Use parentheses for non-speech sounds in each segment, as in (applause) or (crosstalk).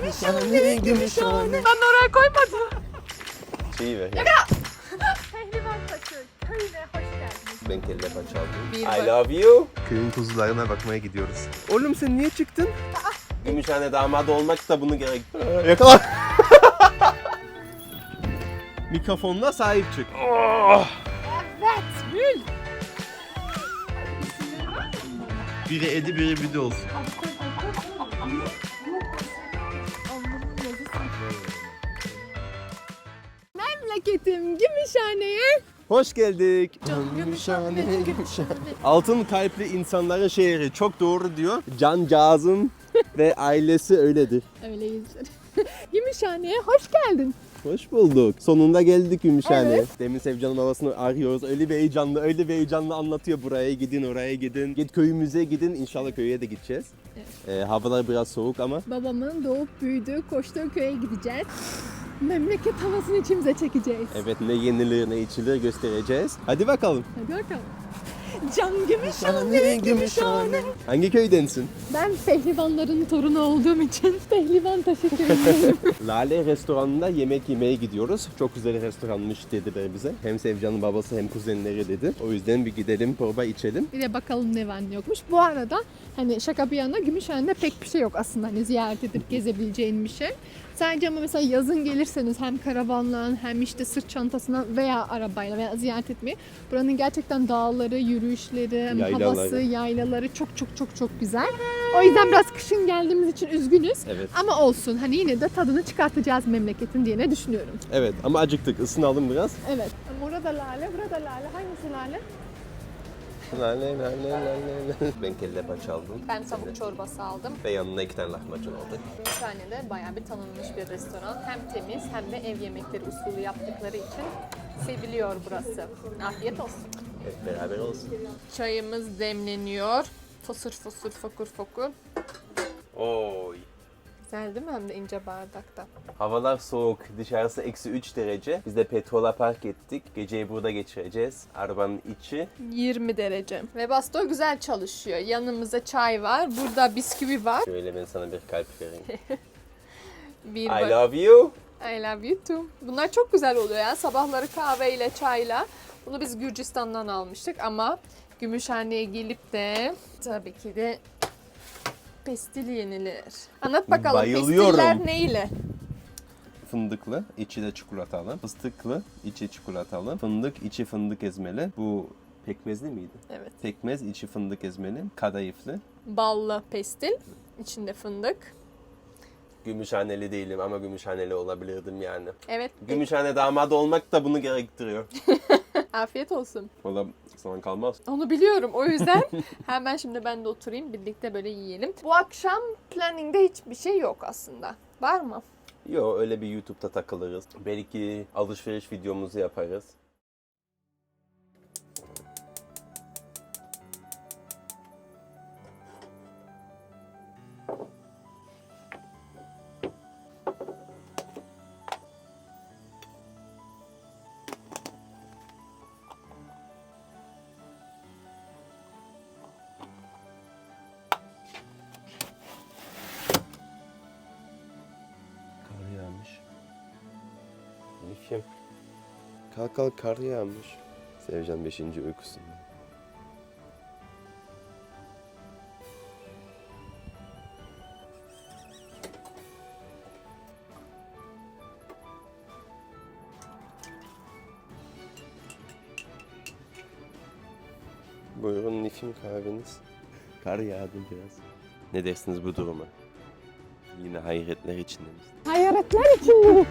Gümüşhane, Gümüşhane. Ben oraya koymadım. Şeyi ver ya. Pehlivan köyüne hoş geldiniz. Ben kelle paça aldım. I love you. Köyün kuzularına bakmaya gidiyoruz. Oğlum sen niye çıktın? Gümüşhane damadı olmak da bunu gerek. Yakala. (laughs) Mikrofonla sahip çık. Evet, Gül. Biri Edi biri Büdü olsun. Memleketim Gümüşhane'ye. Hoş geldik. Gümüşhane, Gümüşhane. Altın kalpli insanların şehri. Çok doğru diyor. Cancağızım (laughs) ve ailesi öyledir. Öyleyiz. (laughs) Gümüşhane'ye hoş geldin. Hoş bulduk. Sonunda geldik Gümüşhane. Evet. Demin Sevcan'ın babasını arıyoruz. Öyle bir heyecanlı, öyle bir heyecanlı anlatıyor. Buraya gidin, oraya gidin. Git köyümüze gidin. İnşallah köye de gideceğiz. Ee, havalar biraz soğuk ama Babamın doğup büyüdüğü, koştuğu köye gideceğiz. Memleket havasını içimize çekeceğiz. evet ne yenilir ne içilir göstereceğiz. Hadi bakalım. Hadi bakalım. Can Gümüşhane, Gümüşhane. Hangi köydensin? Ben pehlivanların torunu olduğum için pehlivan taşı köyündeyim. (laughs) Lale restoranında yemek yemeye gidiyoruz. Çok güzel restoranmış dediler bize. Hem Sevcan'ın babası hem kuzenleri dedi. O yüzden bir gidelim, prova içelim. bir de bakalım ne var ne yokmuş. Bu arada hani şaka bir yana Gümüşhane'de pek bir şey yok aslında hani ziyaret edip gezebileceğin bir şey. Sadece ama mesela yazın gelirseniz hem karavanla hem işte sırt çantasına veya arabayla veya ziyaret etmeye buranın gerçekten dağları, yürüyüşleri, Yaylaları. havası, yaylaları çok çok çok çok güzel. O yüzden biraz kışın geldiğimiz için üzgünüz. Evet. Ama olsun hani yine de tadını çıkartacağız memleketin diye ne düşünüyorum. Evet ama acıktık. Isınalım biraz. Evet. Burada lale, burada lale. Hangisi lale? Lale lale lale lale. Ben kelle paça aldım. Ben tavuk çorbası aldım. Ve yanına iki tane lahmacun aldık. Gümüşhane'de bayağı bir tanınmış bir restoran. Hem temiz hem de ev yemekleri usulü yaptıkları için seviliyor burası. Afiyet olsun. Hep beraber olsun. Çayımız demleniyor. Fosur fosur fokur fokur. Oy. Güzel değil mi hem de ince bardakta. Havalar soğuk. Dışarısı eksi 3 derece. Biz de petrola park ettik. Geceyi burada geçireceğiz. Arabanın içi. 20 derece. Ve basto güzel çalışıyor. Yanımızda çay var. Burada bisküvi var. Şöyle ben sana bir kalp vereyim. (laughs) Bir I bak- love you. I love you too. Bunlar çok güzel oluyor ya. Sabahları kahveyle, çayla. Bunu biz Gürcistan'dan almıştık ama Gümüşhane'ye gelip de tabii ki de pestil yenilir. Anlat bakalım Bayılıyorum. pestiller neyle? Fındıklı, içi de çikolatalı. Fıstıklı, içi çikolatalı. Fındık, içi fındık ezmeli. Bu pekmezli miydi? Evet. Pekmez, içi fındık ezmeli. Kadayıflı. Ballı pestil. içinde fındık. Gümüşhaneli değilim ama Gümüşhaneli olabilirdim yani. Evet. Gümüşhane damadı olmak da bunu gerektiriyor. (laughs) Afiyet olsun. Valla zaman kalmaz. Onu biliyorum. O yüzden (laughs) hemen şimdi ben de oturayım. Birlikte böyle yiyelim. Bu akşam planningde hiçbir şey yok aslında. Var mı? Yo öyle bir YouTube'da takılırız. Belki alışveriş videomuzu yaparız. Kalk kalk kar yağmış. Sevcan 5. uykusunda. Buyurun Nifim kahveniz. Kar yağdı biraz. Ne dersiniz bu duruma? Yine hayretler içinde misin? Hayretler için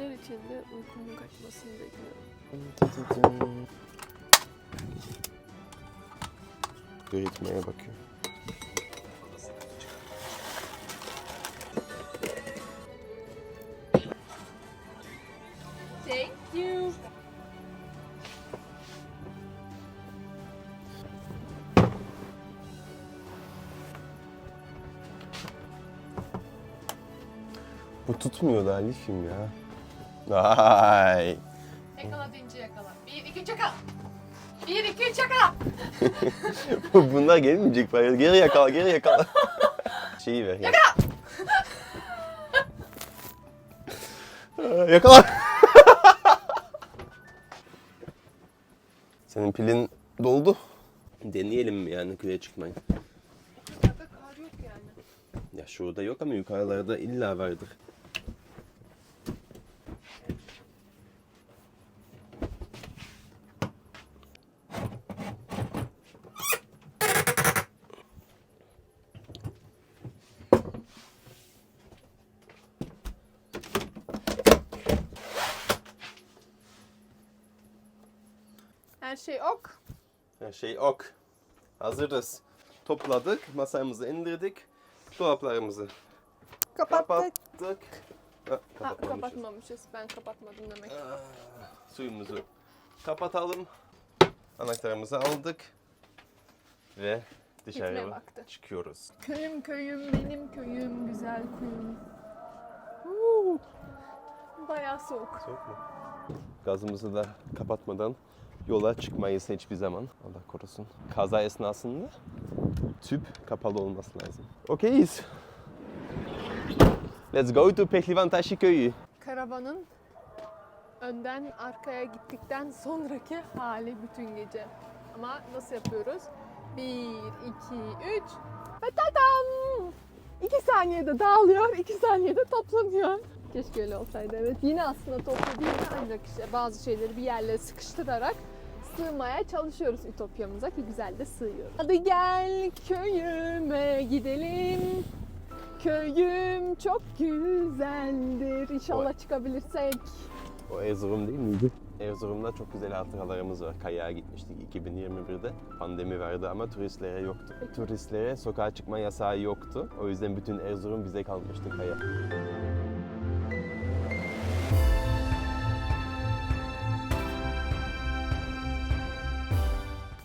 mi? Hayretler içinde uykumun kaçmasını bekliyorum. Öğretmeye bakıyor. Thank you. Bu tutmuyor da Alif'im ya. Ay. Yakala deyince yakala. Bir, iki, üç yakala. Bir, iki, üç yakala. (laughs) Bunlar gelmeyecek bari. Geri yakala, geri yakala. (laughs) Şeyi ver. Ya. Yakala. (laughs) Senin pilin doldu. Deneyelim mi yani köye çıkmayı? Burada kar yok yani. Ya şurada yok ama yukarılarda illa vardır. Her şey ok. Her şey ok. Hazırız. Topladık, masamızı indirdik, dolaplarımızı Kapattık. kapattık. Ha, Ha, kapatmamışız. kapatmamışız. Ben kapatmadım demek. Ah, Suyumuzu kapatalım. Anahtarımızı aldık ve Gitmeye dışarı vakti. çıkıyoruz. Köyüm köyüm benim köyüm güzel köyüm. Huu. Bayağı soğuk. Soğuk mu? Gazımızı da kapatmadan yola çıkmayız hiçbir zaman. Allah korusun. Kaza esnasında tüp kapalı olması lazım. Okeyiz. Let's go to Pehlivan Taşı Köyü. Karavanın önden arkaya gittikten sonraki hali bütün gece. Ama nasıl yapıyoruz? 1, 2, 3 ve tadam! 2 saniyede dağılıyor, 2 saniyede toplanıyor. Keşke öyle olsaydı evet. Yine aslında toplu değil de ancak işte bazı şeyleri bir yerlere sıkıştırarak sığmaya çalışıyoruz ütopyamıza ki güzel de sığıyoruz. Hadi gel köyüme gidelim. Köyüm çok güzeldir. İnşallah çıkabilirsek. O Erzurum değil miydi? Erzurum'da çok güzel hatıralarımız var. Kayağa gitmiştik 2021'de. Pandemi vardı ama turistlere yoktu. Turistlere sokağa çıkma yasağı yoktu. O yüzden bütün Erzurum bize kalmıştı kaya.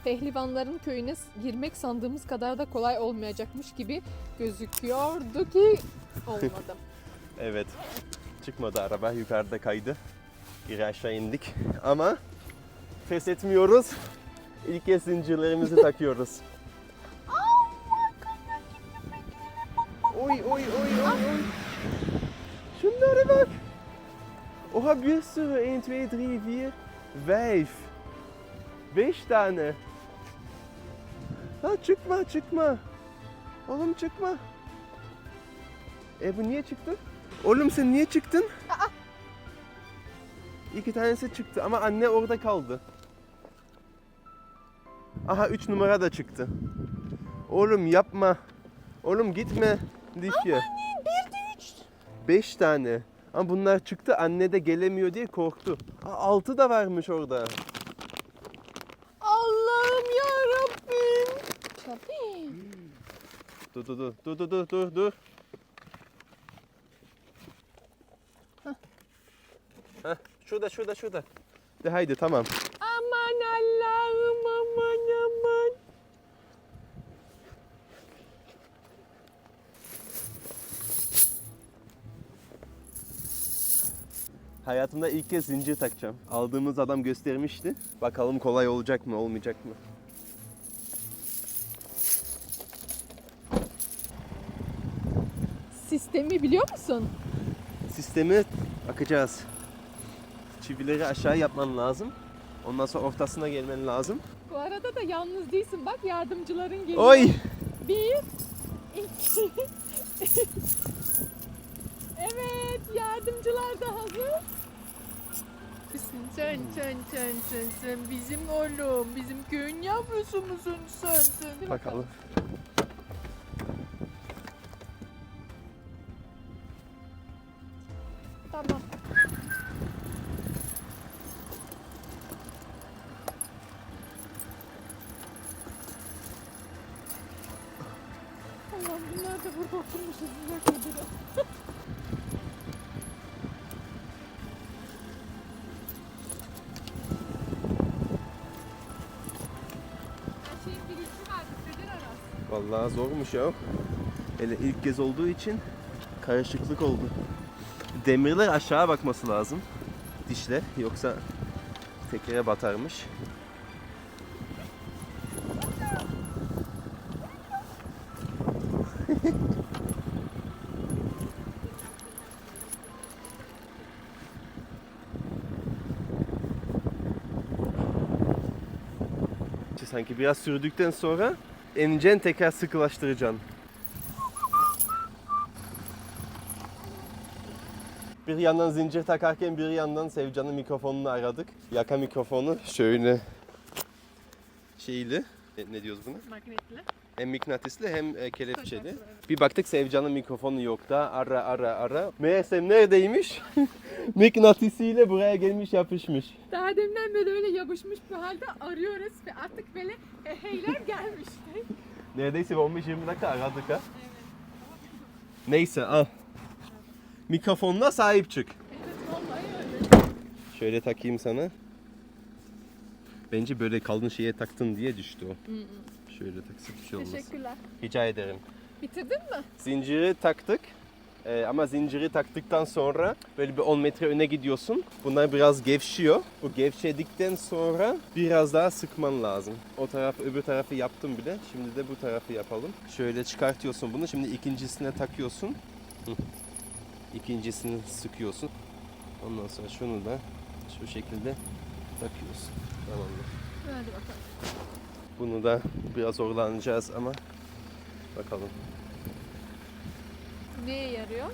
Pehlivanların köyüne girmek sandığımız kadar da kolay olmayacakmış gibi gözüküyordu ki olmadı. (laughs) Evet. Çıkmadı araba. Yukarıda kaydı. Geri aşağı indik. Ama pes etmiyoruz. İlk kez zincirlerimizi (laughs) takıyoruz. Oy oy oy oy oy. Şunlara bak. Oha bir sürü. 1, 2, 3, 4, 5. 5 tane. Ha çıkma çıkma. Oğlum çıkma. E bu niye çıktı? Oğlum sen niye çıktın? İki tanesi çıktı ama anne orada kaldı. Aha 3 numara da çıktı. Oğlum yapma. Oğlum gitme. Dişye. Bir de üç. 5 tane. Ama bunlar çıktı anne de gelemiyor diye korktu. Aa, 6 da varmış orada. Allah'ım ya Şafi. Dur dur dur dur dur dur dur dur. Heh, şurada şurada şurada. De haydi tamam. Aman Allah'ım aman aman. Hayatımda ilk kez zincir takacağım. Aldığımız adam göstermişti. Bakalım kolay olacak mı olmayacak mı? Sistemi biliyor musun? Sistemi bakacağız. Çivileri aşağı yapman lazım. Ondan sonra ortasına gelmen lazım. Bu arada da yalnız değilsin. Bak yardımcıların geliyor. Oy! Bir, iki. (laughs) evet, yardımcılar da hazır. Sen, sen, sen, sen, sen bizim oğlum, bizim köyün yavrusu musun sen, sen? Bakalım. Vallahi zormuş ya. Hele ilk kez olduğu için karışıklık oldu. Demirler aşağı bakması lazım. Dişler yoksa tekere batarmış. (laughs) sanki biraz sürdükten sonra ineceksin tekrar sıkılaştıracaksın. Bir yandan zincir takarken bir yandan Sevcan'ın mikrofonunu aradık. Yaka mikrofonu şöyle şeyli. Ne, ne diyoruz buna? Magnetli. Hem mıknatıslı hem e, kelepçeli. Bir baktık Sevcan'ın mikrofonu yok da ara ara ara. Meğersem neredeymiş? (laughs) Mıknatısıyla buraya gelmiş yapışmış. Daha deminden beri öyle yapışmış bir halde arıyoruz ve artık böyle heyler (laughs) gelmiş. Neredeyse 15-20 dakika aradık ha. Neyse al. Mikrofonuna sahip çık. Şöyle takayım sana. Bence böyle kalın şeye taktın diye düştü o. Şöyle taksak bir şey olmaz. Teşekkürler. Rica ederim. Bitirdin mi? Zinciri taktık. Ee, ama zinciri taktıktan sonra böyle bir 10 metre öne gidiyorsun. Bunlar biraz gevşiyor. Bu gevşedikten sonra biraz daha sıkman lazım. O taraf öbür tarafı yaptım bile. Şimdi de bu tarafı yapalım. Şöyle çıkartıyorsun bunu. Şimdi ikincisine takıyorsun. Hı. İkincisini sıkıyorsun. Ondan sonra şunu da şu şekilde takıyorsun. Tamamdır. Hadi bakalım. Bunu da biraz zorlanacağız ama bakalım. Neye yarıyor?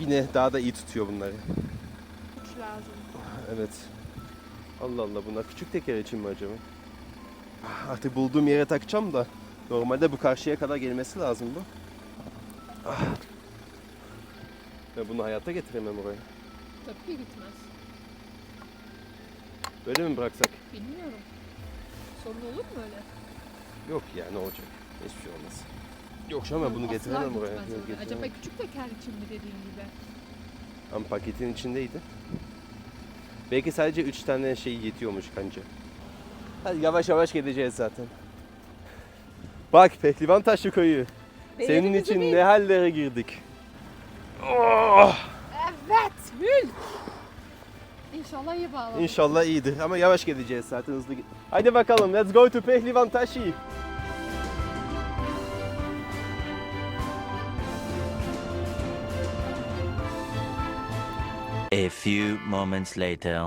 Yine daha da iyi tutuyor bunları. Güç lazım. Evet. Allah Allah bunlar küçük teker için mi acaba? Ah, Artık bulduğum yere takacağım da normalde bu karşıya kadar gelmesi lazım bu. Ah. Ve bunu hayatta getiremem oraya. Tabii ki gitmez. Böyle mi bıraksak? Bilmiyorum. Sorun olur mu öyle? Yok ya ne olacak? Hiçbir şey olmaz. Yok ama bunu getiremem Yok, oraya. getiremem. Acaba küçük teker için mi dediğin gibi? Ama paketin içindeydi. Belki sadece 3 tane şey yetiyormuş kanca. Hadi yavaş yavaş gideceğiz zaten. Bak Pehlivan Taşı Köyü. Senin için ne hallere girdik. Oh! Evet, Hül. İnşallah iyi bağlanır. İnşallah iyidir ama yavaş gideceğiz zaten hızlı git. Hadi bakalım let's go to Pehlivan Taşı. A few moments later.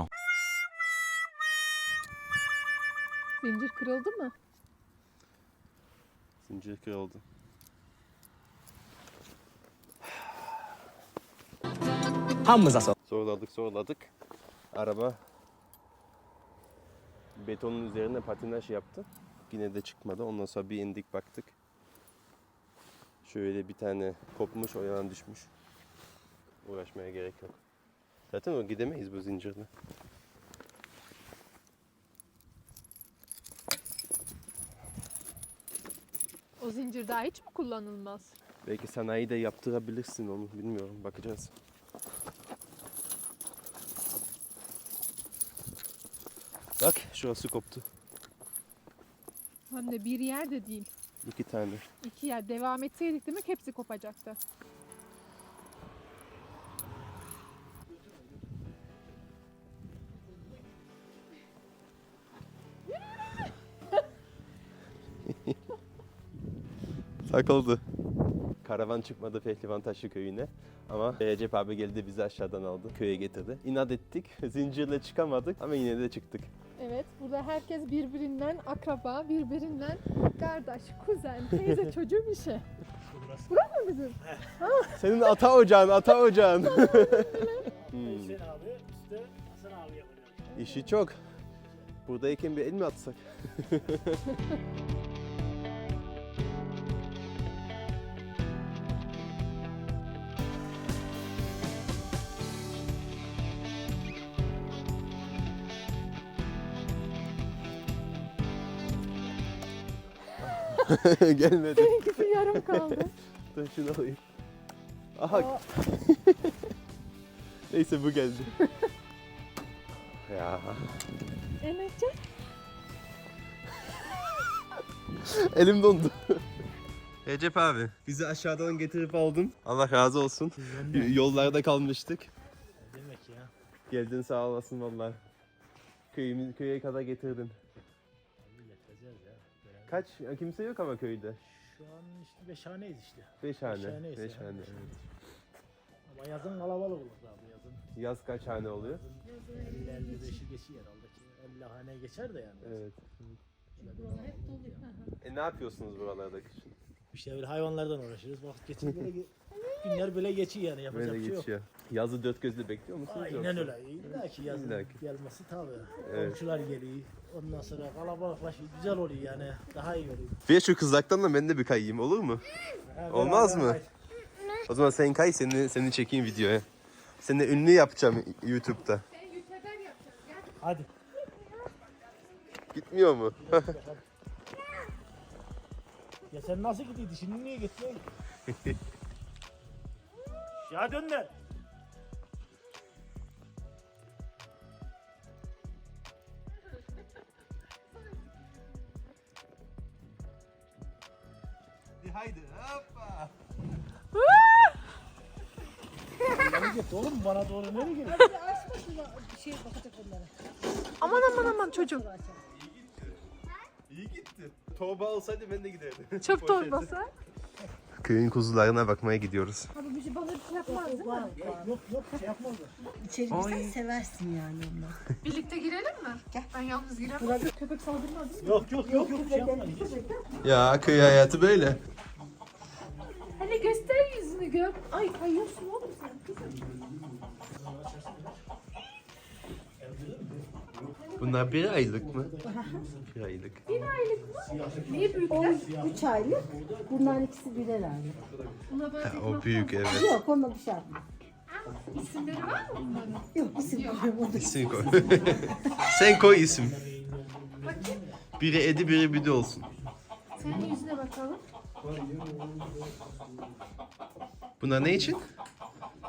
Zincir kırıldı mı? Zincir kırıldı. Hamımıza sor. Zorladık zorladık. Araba betonun üzerine patinaj yaptı. Yine de çıkmadı. Ondan sonra bir indik baktık. Şöyle bir tane kopmuş, o yana düşmüş. Uğraşmaya gerek yok. Zaten o gidemeyiz bu zincirle. O zincir daha hiç mi kullanılmaz? Belki sanayide yaptırabilirsin onu bilmiyorum bakacağız. Bak şurası koptu. Hem de bir yer de değil. İki tane. İki yer. Devam etseydik demek hepsi kopacaktı. (laughs) Takıldı. Karavan çıkmadı Pehlivan Taşı köyüne. Ama Recep abi geldi bizi aşağıdan aldı. Köye getirdi. İnat ettik. (laughs) Zincirle çıkamadık ama yine de çıktık. Burada herkes birbirinden akraba, birbirinden kardeş, kuzen, teyze, çocuğu bir şey. Burası mı bizim? Senin ata ocağın, ata ocağın. (laughs) Hmm, Hüseyin abi, üstte Hasan abi yapıyor. İşi çok. Buradayken bir el mi atsak? (laughs) (laughs) Gelmedi. İkisi yarım kaldı. (laughs) Dur şunu alayım. Aha (laughs) neyse bu geldi. ya Emekcan. elim dondu. Recep abi bizi aşağıdan getirip aldın. Allah razı olsun. Yollarda kalmıştık. Demek ya. Geldin sağ olasın vallahi. Köyümüz, köye kadar getirdin. Kaç? Kimse yok ama köyde. Şu an işte beşhaneyiz işte. Beş hane. Beşhaneyiz Beş ya. hane. Ama yazın kalabalık olur abi yazın. Yaz kaç hane oluyor? Yazın 50 55'i geçiyor herhalde ki. İlla haneye geçer de yani. Evet. Buralar hep dolu. Hı hı. E ne yapıyorsunuz buralarda kışın? İşte böyle hayvanlardan uğraşırız. Vakit geçiyor böyle ge- günler böyle geçiyor yani yapacak Böyle bir şey yok. geçiyor. Yazı dört gözle bekliyor musunuz? Aynen yoksa? öyle. İlla ki yazın İlla ki. gelmesi tabii. Evet. Komşular geliyor. Ondan sonra kalabalıklaşıyor. Güzel oluyor yani. Daha iyi oluyor. Bir şu kızaktan da ben de bir kayayım olur mu? Ha, Olmaz beraber- mı? O zaman sen kay seni seni çekeyim videoya. Seni ünlü yapacağım YouTube'da. Hadi. Gitmiyor mu? Ya sen nasıl gidiyordu? Şimdi niye gitmiyorsun? (laughs) ya dön oğlum bana doğru nereye gitti? Aman aman aman çocuğum. İyi gitti. Torba olsaydı ben de giderdim. (laughs) Çöp torbası. Köyün kuzularına bakmaya gidiyoruz. Abi bir şey bana bir şey yapmaz değil mi? Yok yok şey yapmazlar. İçeri girsen seversin yani onları. Birlikte girelim mi? Gel. Ben yalnız giremem. Köpek saldırmaz değil mi? Yok yok yok yok şey yapma. Ya köy hayatı böyle. Hele göster yüzünü gör. Ay kayıyorsun oğlum sen kızım. Bunlar bir aylık mı? Bir aylık. Bir aylık mı? Niye büyükler? 3 aylık. Bunların ikisi birer aylık. Buna böyle tek O büyük evet. Yok onda bir şey yapma. isimleri var mı bunların? Yok isim koymadık. İsim koy. (laughs) Sen koy isim. Biri Edi biri Büdü olsun. Senin yüzüne bakalım. Bunlar ne için?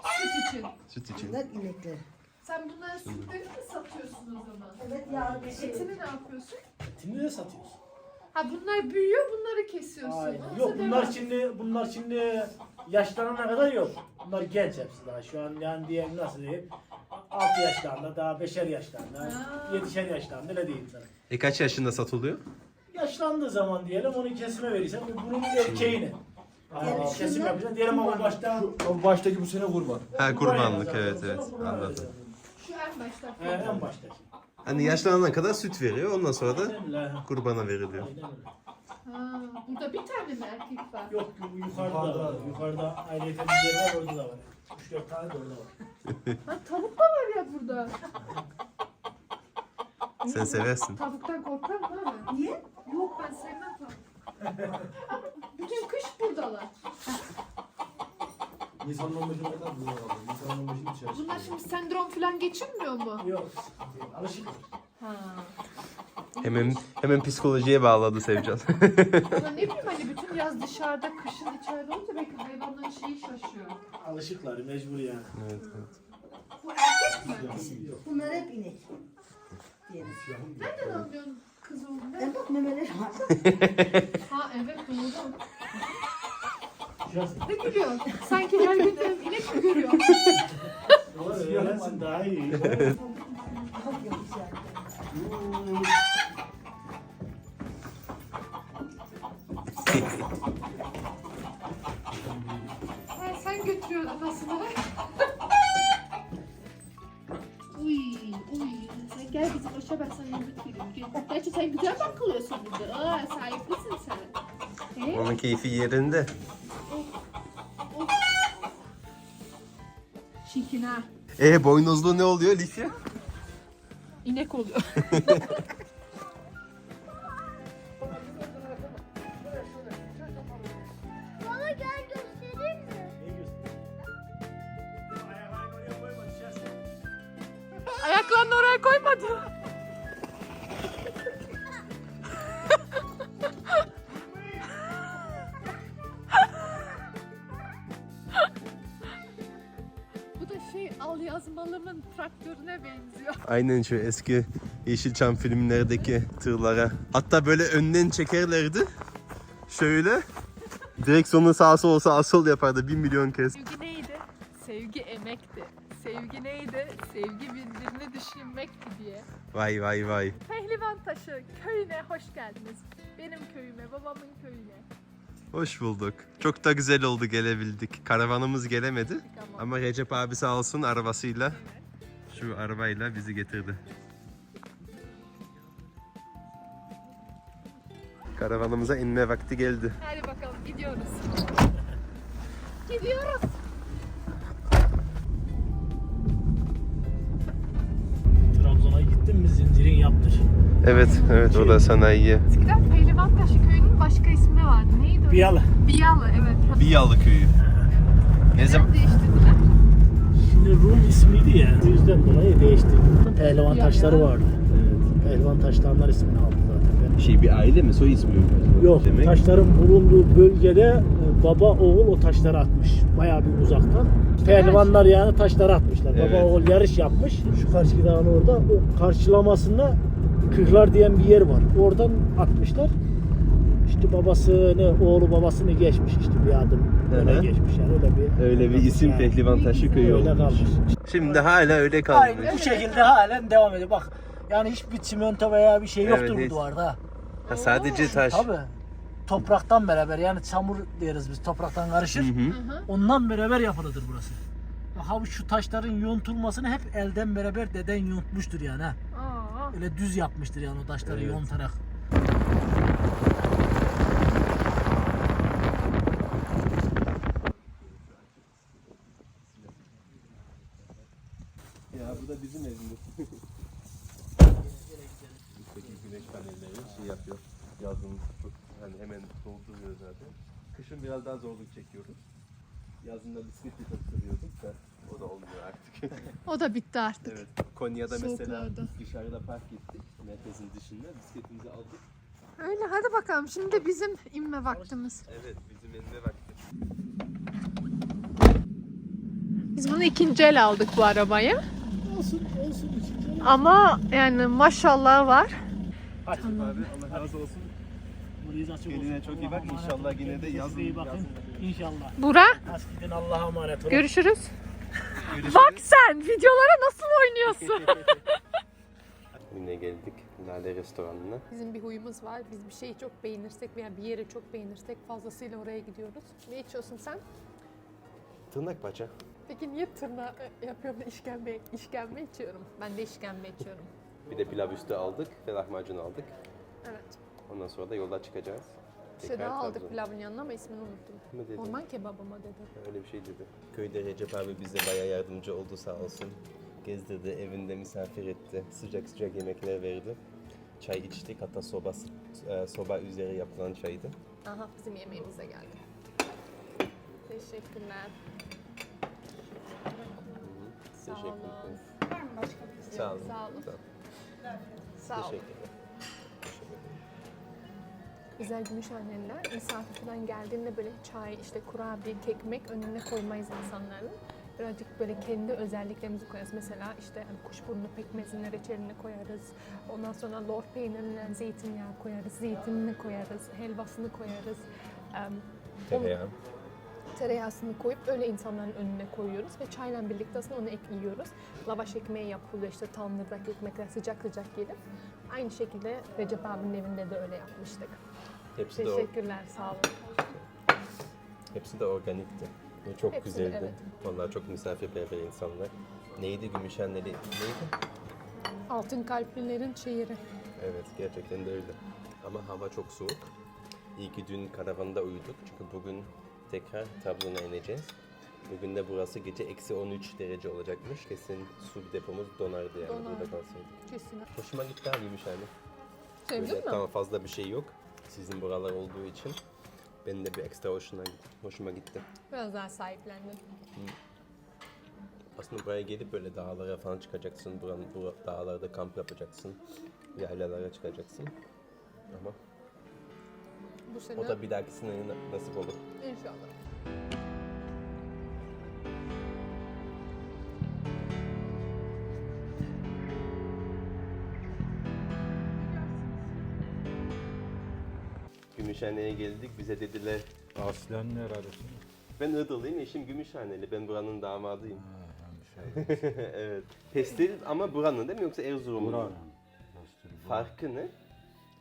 Süt için. Süt için. Bunlar inekler. Sen bunların sütlerini mi satıyorsun o zaman? Evet ya şey. Etini ne yapıyorsun? Etini de satıyoruz. Ha bunlar büyüyor bunları kesiyorsun. Aynen. Nasıl Yok bunlar devam? şimdi bunlar şimdi yaşlanana kadar yok. Bunlar genç hepsi daha. Şu an yani diyelim nasıl diyeyim? 6 yaşlarında, daha 5'er yaşlarında, Ha. 7'şer yaşlarında öyle diyeyim sana. E kaç yaşında satılıyor? Yaşlandığı zaman diyelim onu kesime verirsen bu bunun erkeğini. Aa, Yani kesim şunlar- yapacaksın. Diyelim ama başta O baştaki bu sene kurban. Ha kurbanlık Kurban evet evet anladım. En başta. He, en baştaki. Hani yaşlanana kadar süt veriyor ondan sonra da Aynen kurbana veriliyor. Öyle. Ha, burada bir tane mi erkek var? Yok bu yukarıda da var. Yukarıda ayrıca bir yer var orada da var. 3-4 tane de orada var. (laughs) Ha, tavuk da var ya burada. Sen seversin. Tavuktan korkar mı abi? Niye? Yok ben sevmem tavuk. (laughs) Bütün kış buradalar. Nisan'ın 15'ine kadar bunlar aldı. Nisan'ın 15'in içerisinde. Bunlar şimdi sendrom falan geçirmiyor mu? Yok. Alışık. Ha. Hemen hemen psikolojiye bağladı Sevcan. Ama ne bileyim hani bütün yaz dışarıda, kışın içeride olunca belki hayvanların şeyi şaşıyor. Alışıklar mecbur yani. evet, evet. Bu erkek mi? Bunlar hep inek. Diyelim. Nereden anlıyorsun kız olduğunu? En bak memeleri var. (laughs) E boynuzlu ne oluyor Lifya? İnek oluyor. Ne göster? Ayaklarını oraya koyma düşersin. Ayaklarını oraya koymadı. Aynen şu eski Yeşilçam filmlerdeki tırlara. Hatta böyle önden çekerlerdi. Şöyle. Direksiyonu sağa sola sağa sol yapardı bir milyon kez. Sevgi neydi? Sevgi emekti. Sevgi neydi? Sevgi birbirini düşünmekti diye. Vay vay vay. Pehlivan Taşı köyüne hoş geldiniz. Benim köyüme, babamın köyüne. Hoş bulduk. Çok da güzel oldu gelebildik. Karavanımız gelemedi. Ama, Ama Recep abi sağ olsun arabasıyla evet şu arabayla bizi getirdi. Karavanımıza inme vakti geldi. Hadi bakalım gidiyoruz. gidiyoruz. Trabzon'a gittin mi zincirin yaptır. Evet, evet o da şey- sanayiye. Eskiden Pehlivantaşı köyünün başka ismi vardı. Neydi o? Biyalı. Biyalı evet. Biyalı köyü. Ne zaman değiştirdiler? Şimdi Rum ismiydi ya. O yüzden dolayı değişti. Pehlivan taşları vardı. Evet. Pehlivan taşlanlar ismini aldı zaten. Şey bir aile mi? Soy ismi mi? Yok Demek. taşların bulunduğu bölgede e, baba oğul o taşları atmış. Bayağı bir uzaktan. Pehlivanlar yani taşları atmışlar. Evet. Baba oğul yarış yapmış. Şu karşı dağın orada o karşılamasında Kıhlar diyen bir yer var. Oradan atmışlar. İşte babasını, oğlu babasını geçmiş işte bir adım öne geçmiş yani öyle bir Öyle bir isim Yani Pehlivan Taşı köyü öyle olmuş. kalmış. Şimdi hala öyle kalmış. Aynen bu şekilde halen devam ediyor. Bak yani hiçbir çimento veya bir şey Evet, yoktur hiç. bu duvarda. Ha, sadece taş. Tabii. Topraktan beraber yani çamur deriz biz topraktan karışır. Hı hı. Ondan beraber yapılıdır burası. Bak abi şu taşların yontulmasını hep elden beraber deden yontmuştur yani ha. Aa, Öyle düz yapmıştır yani o taşları Evet. yontarak. Da bizim evimiz. Üstteki güneş panelleri şey yapıyor. Yazın çok hani hemen dolduruyor zaten. Kışın biraz daha zorluk çekiyoruz. Yazında bisiklet çok sürüyorduk da o da olmuyor artık. (laughs) o da bitti artık. evet. Konya'da mesela Soğuklarda. dışarıda park ettik. Merkezin dışında bisikletimizi aldık. Öyle hadi bakalım. Şimdi de bizim inme vaktimiz. Evet bizim elime vakti. Biz bunu ikinci el aldık bu arabayı. Olsun olsun. Ama yani maşallah var. Hadi. Abi Allah razı olsun. Burayı açık Kendine olsun. çok iyi bak. Allah'a emanet İnşallah olun. yine de Kendinize yazın- iyi bakın. yazın. İnşallah. Bura Eskiden Allah'a emanet olun. görüşürüz. Görüşürüz. Bak sen videolara nasıl oynuyorsun? (laughs) Yine geldik Lale restoranına. Bizim bir huyumuz var. Biz bir şeyi çok beğenirsek veya bir yeri çok beğenirsek fazlasıyla oraya gidiyoruz. Ne içiyorsun sen? Tırnak paça. Peki niye tırnağı yapıyorum da işkembe, işkembe içiyorum? Ben de işkembe içiyorum. Bir de pilav üstü aldık ve lahmacun aldık. Evet. Ondan sonra da yolda çıkacağız. Bir şey daha aldık Trabzon'a. pilavın yanına ama ismini unuttum. Ne dedi? Orman kebabı mı dedi. Öyle bir şey dedi. Köyde Recep abi bize bayağı yardımcı oldu sağ olsun. Gezdirdi, evinde misafir etti. Sıcak sıcak yemekler verdi. Çay içtik hatta soba, e, soba üzeri yapılan çaydı. Aha bizim yemeğimize geldi. Teşekkürler. Sağ Teşekkür ederim. Var mı başka bir şey? Sağ olun. Sağ olun. Sağ olun. Sağ olun. Teşekkürler. Güzel gümüşhaneler misafir falan geldiğinde böyle çay, işte kurabiye, kekmek önüne koymayız insanların. Birazcık böyle kendi özelliklerimizi koyarız. Mesela işte hani kuşburnu pekmezini, reçelini koyarız. Ondan sonra lor peynirinden zeytinyağı koyarız, zeytinini koyarız, helvasını koyarız. Em, onu- Tereyağı. Tereyağısını koyup öyle insanların önüne koyuyoruz ve çayla birlikte aslında onu ekliyoruz. Lavaş ekmeği yapılıyor işte tandırdaki ekmekler sıcak sıcak gelir. Aynı şekilde Recep abinin evinde de öyle yapmıştık. Hepsi de, Teşekkürler sağ olun. hepsi de organikti. Ve çok Hepsi de, güzeldi. evet. Vallahi çok misafirperver insanlar. Neydi Gümüşhaneli? Neydi? Altın kalplilerin şehri. Evet gerçekten de öyle. Ama hava çok soğuk. İyi ki dün karavanda uyuduk çünkü bugün tekrar Trabzon'a ineceğiz. Bugün de burası gece eksi 13 derece olacakmış. Kesin su depomuz donardı yani Donar. burada kalsaydık. Kesin. Hoşuma gitti abiymiş yani. Sevdin mi? Tamam fazla bir şey yok. Sizin buralar olduğu için. Benim de bir ekstra hoşuna, hoşuma gitti. Biraz daha sahiplendim. Aslında buraya gelip böyle dağlara falan çıkacaksın. Buranın, bu dağlarda kamp yapacaksın. Yaylalara çıkacaksın. Ama Bu sene o da bir dahakisine na- nasip olur. inşallah. Gümüşhane'ye geldik. Bize dediler Aslen nerelisin? ben Iğdırlıyım, eşim Gümüşhaneli. Ben buranın damadıyım. Ha, hemşehri. (laughs) evet. Pestil ama buranın değil mi yoksa Erzurum'un? Buranın. Farkı ne?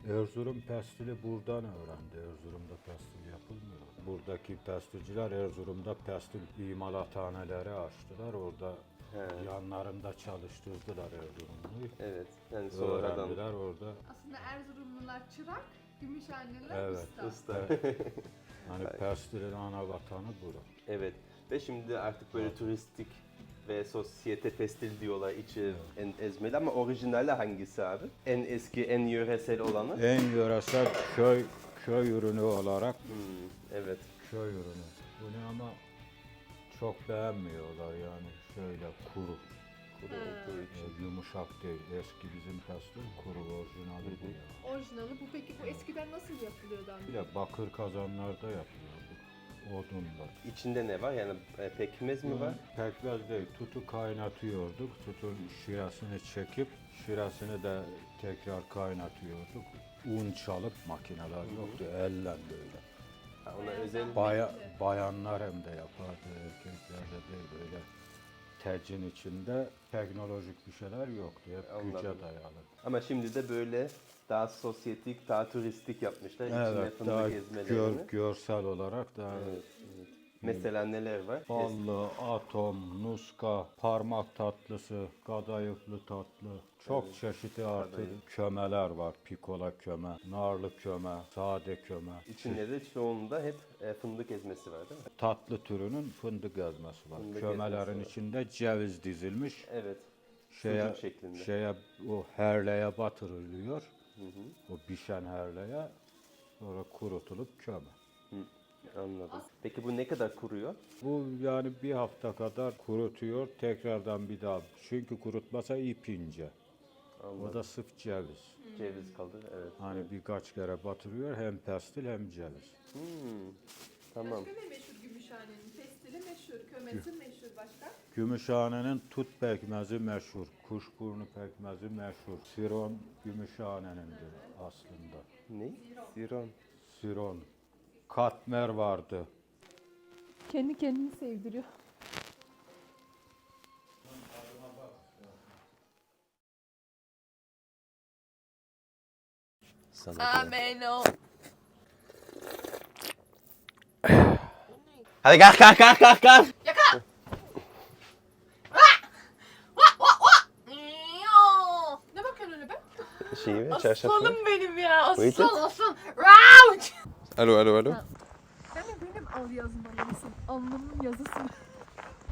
Erzurum pestili buradan öğrendi. Erzurum'da pestil yapılmıyor. Buradaki pestilciler Erzurum'da pestil imalathaneleri açtılar. Orada He. yanlarında çalıştırdılar Erzurumlu'yu. Evet. Yani sonradan. Öğrendiler orada. Aslında Erzurumlular çırak, Gümüşhaneler Evet. usta. Usta. Hani (laughs) pestilin ana vatanı bura. evet. Ve şimdi artık böyle turistik ve sosyete pestil diyorlar içi en ezmeli ama orijinali hangisi abi? En eski, en yöresel olanı? En yöresel köy köy ürünü olarak Hmm, evet. köy ürünü. Bunu ama çok beğenmiyorlar yani şöyle kuru. Kuru olduğu için. e, yumuşak değil. Eski bizim pestil kuru orijinali değil. Orijinali bu peki bu eskiden nasıl yapılıyordu Bir de bakır kazanlarda Odunla. İçinde ne var? Yani e, pekmez mi var? Pekmez değil, tutu kaynatıyorduk. Tutun şirasını çekip, şirasını da tekrar kaynatıyorduk. Un çalıp makineler yoktu, elle böyle. Ha, ona özel Baya, bayanlar hem de yapardı, erkekler de değil böyle. Tecin içinde teknolojik bir şeyler yoktu, hep güce Anladım. dayalı. Ama şimdi de böyle daha sosyetik, daha turistik yapmışlar. İçine Evet, fındık daha ezmelerini. gör, görsel olarak daha Evet, evet. Mesela neler var? Ballı, atom, nuska, parmak tatlısı, kadayıflı tatlı. Çok çeşitli artık kömeler var. Pikola köme, narlı köme, sade köme. İçinde de çoğunda hep e, fındık ezmesi var değil mi? Tatlı türünün fındık ezmesi var. Fındık Kömelerin ezmesi var. içinde ceviz dizilmiş. Evet. Şeye, Sucuk şeklinde. şeye o herleye batırılıyor. Hı hı, O pişen herleye sonra kurutulup köme. anladım. Peki bu ne kadar kuruyor? Bu yani bir hafta kadar kurutuyor, tekrardan bir daha. Çünkü kurutmasa ip ince. O Anladım. da sırf ceviz. Ceviz kalır, evet. Hani birkaç kere batırıyor hem pestil hem ceviz. Hmm, tamam. Başka ne meşhur kömesi meşhur başka? Gümüşhane'nin tut pekmezi meşhur, kuşburnu pekmezi meşhur. Siron Gümüşhane'nindir aslında. Ne? Siron. Siron. Katmer vardı. Kendi kendini sevdiriyor. Sana Ameno. Hadi kalk kalk kalk kalk kalk. Ne bakıyorsun öyle be? Şeyi çarşafı. Aslanım benim ya. Wait Aslan aslan. Rauch. Alo alo alo. Sen de benim al yazmalısın. Alnımın yazısı.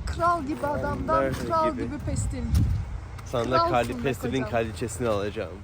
Kral gibi adamdan Onlar kral gibi. gibi pestil. Sana Kralsın kali be pestilin kocam. kaliçesini alacağım.